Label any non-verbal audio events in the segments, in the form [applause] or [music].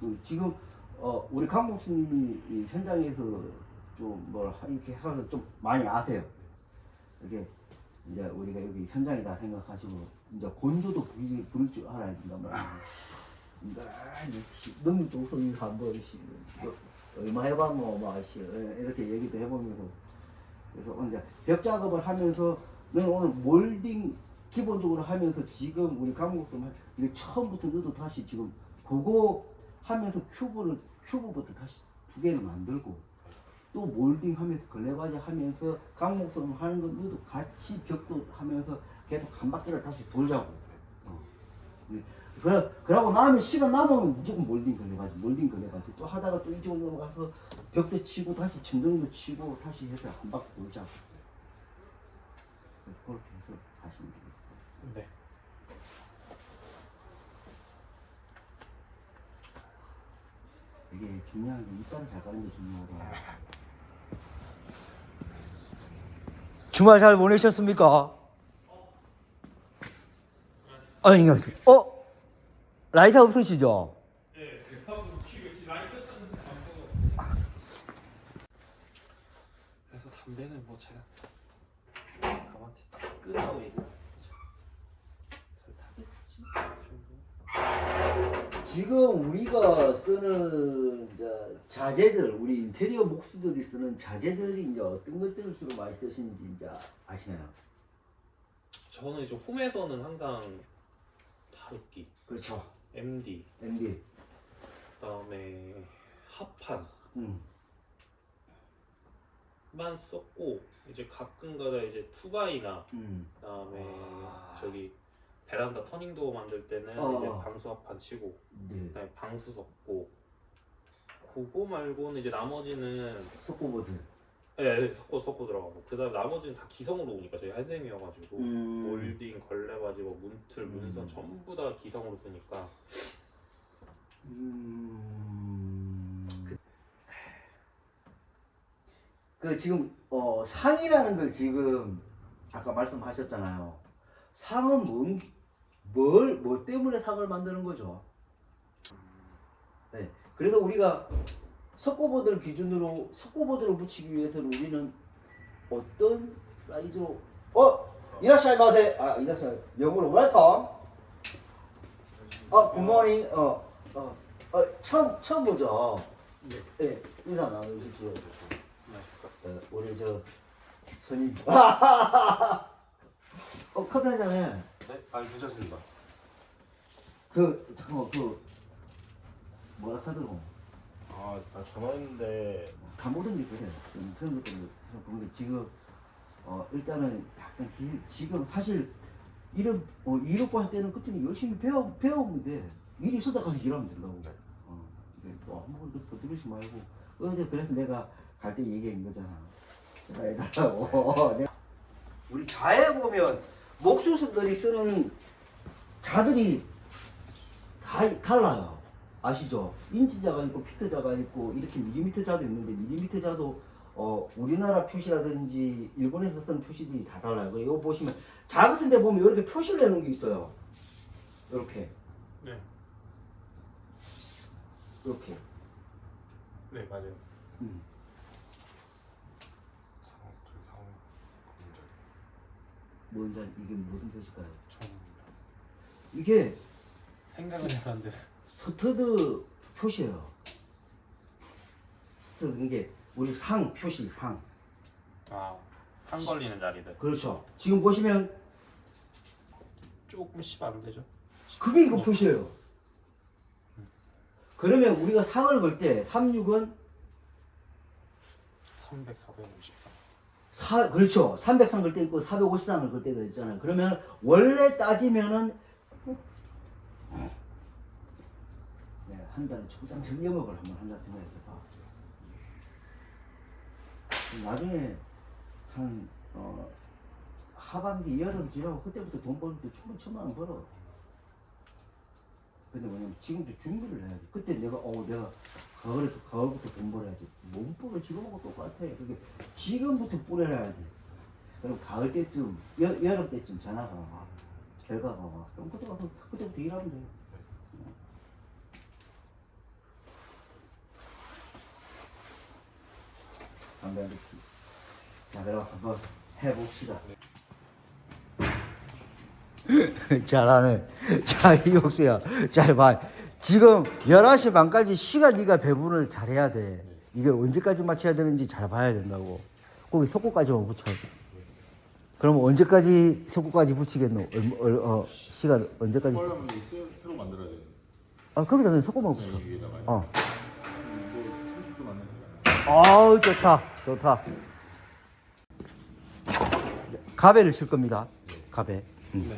그 지금 어 우리 강 목수님이 이 현장에서 좀 뭘 이렇게 해서 좀 많이 아세요. 이게 이제 우리가 여기 현장이다 생각하시고 이제 곤조도 부릴, 부릴 줄 알아야 된단 말이에요. [laughs] 그러니까 너무 도서이 한번 씨 뭐, 얼마 해봤노 막씨 이렇게 얘기도 해보면서 그래서 이제 벽 작업을 하면서 너는 오늘 몰딩 기본적으로 하면서 지금 우리 강목선 이게 처음부터 너도 다시 지금 그거 하면서 큐브를 큐브부터 다시 두 개를 만들고 또 몰딩 하면서 걸레바지 하면서 강목선 하는 거 너도 같이 벽도 하면서 계속 한 바퀴를 다시 돌자고 어. 네. 그러고 나면 시간 남으면 무조건 몰딩 걸레바지 몰딩 걸레바지 또 하다가 또 이쪽으로 넘어가서 벽도 치고 다시 천정도 치고 다시 해서 한 바퀴 돌자고 그래서 그렇게 해서 하시면 되겠어요 네. 이게 중요한 게 이빨을 잘 까는 게 중요하다. 주말 잘 보내셨습니까? 아니, 어? 라이터 없으시죠? 네, 방송. 그래서 담배는 뭐 제가 가만히 딱 끄라고 얘기. 지금 우리가 쓰는 이제 자재들, 우리 인테리어 목수들이 쓰는 자재들이 이제 어떤 것들을 주로 많이 쓰시는지 이제 아시나요? 저는 이제 홈에서는 항상 다루기, 그렇죠. MD, MD. 그다음에 합판. 음. 만 썼고 이제 가끔가다 이제 투바이나 음. 그다음에 아. 저기 베란다 터닝도어 만들 때는 어. 이제 방수합판 치고 네. 그다음에 방수 섞고 그거 말고는 이제 나머지는 속고보드. 예, 예, 섞고 섞고 들어가고 그다음에 나머지는 다 기성으로 오니까 저희 한샘이어가지고 음. 몰딩, 걸레바지, 뭐 문틀, 문선 음. 전부 다 기성으로 쓰니까 음. 그, 그 지금 어 상이라는 걸 지금 아까 말씀하셨잖아요. 상은 뭔, 뭘, 뭐 때문에 상을 만드는 거죠? 네. 그래서 우리가 석고보드를 기준으로 석고보드를 붙이기 위해서는 우리는 어떤 사이즈로 어 이라샤이 마세 아 이라샤이 영어로 웰컴 어 굿모닝 어어 어, 어, 처음 처음 보죠 네. 네 인사 나누십시오 네. 어, 우리 저 선임 [laughs] 어 커피 한잔 해. 네? 아 괜찮습니다. 그 잠깐만 그 뭐라 카더라고 아, 나 전화했는데 다 모든 게 그래. 좀 그런 것들을 보는 게 지금 어 일단은 약간 기, 지금 사실 일은 어, 일 없고 할 때는 그때는 열심히 배워 배우면 돼. 일이 있어다 가서 일하면 된다고. 어 이게 또 아무것도 서두르지 말고 어제 그래서 내가 갈 때 얘기한 거잖아. 제가 해달라고. [laughs] 내가- 우리 자에 보면 목수들이 쓰는 자들이 다 달라요. 아시죠? 인치자가 있고 피트자가 있고 이렇게 밀리미터 자도 있는데 밀리미터 자도 어 우리나라 표시라든지 일본에서 쓰는 표시들이 다 달라요. 이거 보시면 자 같은 데 보면 이렇게 표시를 내놓은 게 있어요. 이렇게 네, 이렇게. 네 맞아요. 음. 상황 저기 상황 검정 뭔지 알- 이게 무슨 표시일까요? 처음입니다. 이게 생각을 해봤는데 스터드 표시예요. 스터드 이게 우리 상 표시 상. 아 상 걸리는 자리들 그렇죠. 지금 보시면 조금씩 안 되죠. 그게 이거 표시예요. 그러면 우리가 상을 걸 때 36은 300, 453. 사, 그렇죠. 300상 걸 때 있고 450상을 걸 때도 있잖아요. 그러면 원래 따지면은 네, 한 달에 초장 정영업을 한번 한다 생각해봐. 나중에 한 어, 하반기 여름 지나고 그때부터 돈 버는 때 충분히 천만 원 벌어. 근데 뭐냐면 지금도 준비를 해야지. 그때 내가 어 내가 가을에서 가을부터 공부를 해야지. 몸 뿌려 지금하고 똑같아. 그게 지금부터 뿌려야지. 그럼 가을 때쯤 여, 여름 때쯤 전화가 와. 결과가 와. 그럼 그때 가서 그때부터 일하면 네. 돼. 담배 한 자, 그럼 한번 해봅시다. [laughs] 잘하네. 자, 이옥수야. 잘 봐. 지금 11시 반까지 시간 네가 배분을 잘해야 돼. 이게 언제까지 맞춰야 되는지 잘 봐야 된다고. 거기 속고까지만 붙여. 그럼 언제까지 속고까지 붙이겠노? 얼, 얼, 어, 시간 언제까지? 새- 새로 만들어야 돼. 아, 거기다 그냥 속고만 붙여. 여기다가 어. 뭐 30도 만드는 거잖아. 아우 좋다 좋다 가베를 칠 겁니다 가베 음. 네.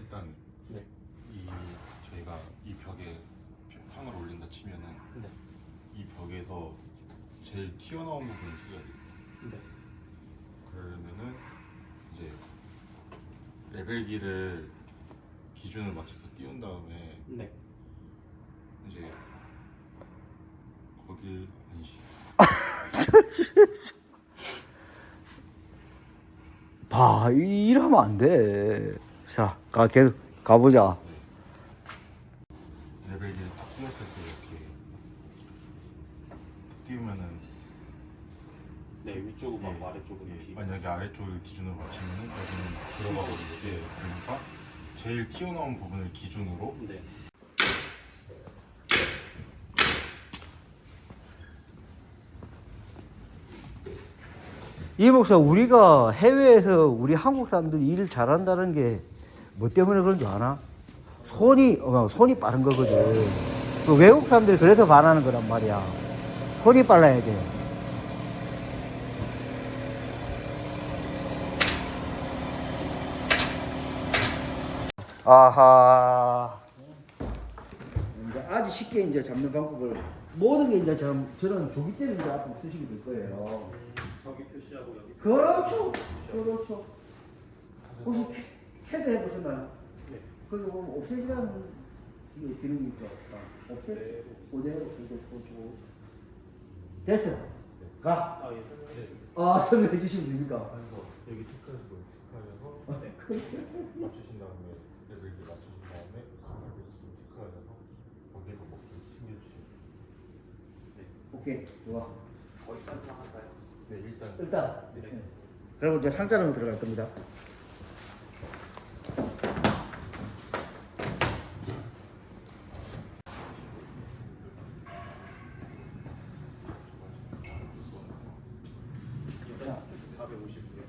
일단 네. 이 저희가 이 벽에 상을 올린다 치면은 네. 이 벽에서 제일 튀어나온 부분을 찍어야 돼. 네. 그러면은 이제 레벨기를 기준을 맞춰서 띄운 다음에 네. 이제 거길 아니시 [laughs] 봐 이- 이러면 안 돼 자 가 계속 가보자 레벨기를 탁 띄웠을 때 이렇게 띄우면은 네 위쪽은 막 예, 아래쪽은 예, 비. 만약에 아래쪽을 기준으로 맞추면은 여기는 들어가고 이제 그러니까 제일 튀어나온 부분을 기준으로 네. 이 목사 우리가 해외에서 우리 한국 사람들이 일 잘한다는 게 뭐 때문에 그런 줄 아나? 손이 어, 손이 빠른 거거든 그 외국 사람들이 그래서 반하는 거란 말이야 손이 빨라야 돼 아하 이제 아주 쉽게 이제 잡는 방법을 모든 게 이제 저, 저런 조기 때문에 이제 앞으로 쓰시게 될 거예요. 저기 표시하고 여기. 그렇죠. 그렇죠. 혹시 캐- 캐드 해보셨나요? 네. 거기 보면 옵셋이라는 이 기능이 있죠. 아, 옵셋. 네. 그대로 그대로 보고. 됐어. 가. 아 예. 설명해 주세요. 아 설명해 주시면 됩니까? 그래서 여기 체크해서 체크해서 네. 맞추신 다음에 레벨기 맞추신 다음에 카메라를 지금 체크하셔서 거기에서 먹기 챙겨주시면 오케이 좋아. 거기까지 할까요? 네 일단 일단 네. 그리고 이제 상자로 들어갈 겁니다. 일단 450고요.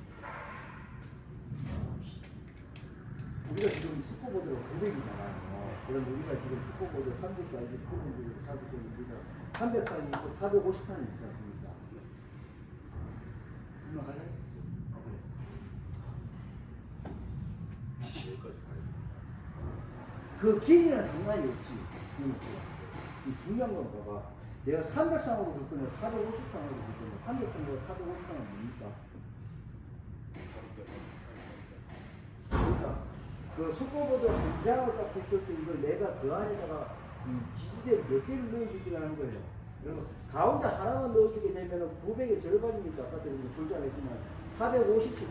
우리가 지금 스코보드로 900 그럼 우리가 지금 300까지 스코보드 400까지 우리가 300산이 있고 450산이 있지 않습니까? 가야 돼. 그 길이랑 상관이 없지. 이 중요한 건 봐봐. 내가 300상으로 볼 거냐, 450상으로 볼 거냐, 300상으로 450상은 뭡니까? 그 속보보드 한 장을 딱 했을 때 이걸 내가 그 안에다가 이 지지대 몇 개를 넣어주기로 하는 거예요. 그러면 가운데 하나만 넣어주게 되면 900의 절반이니까 아까 전에 줄자 했지만 450씩 이렇게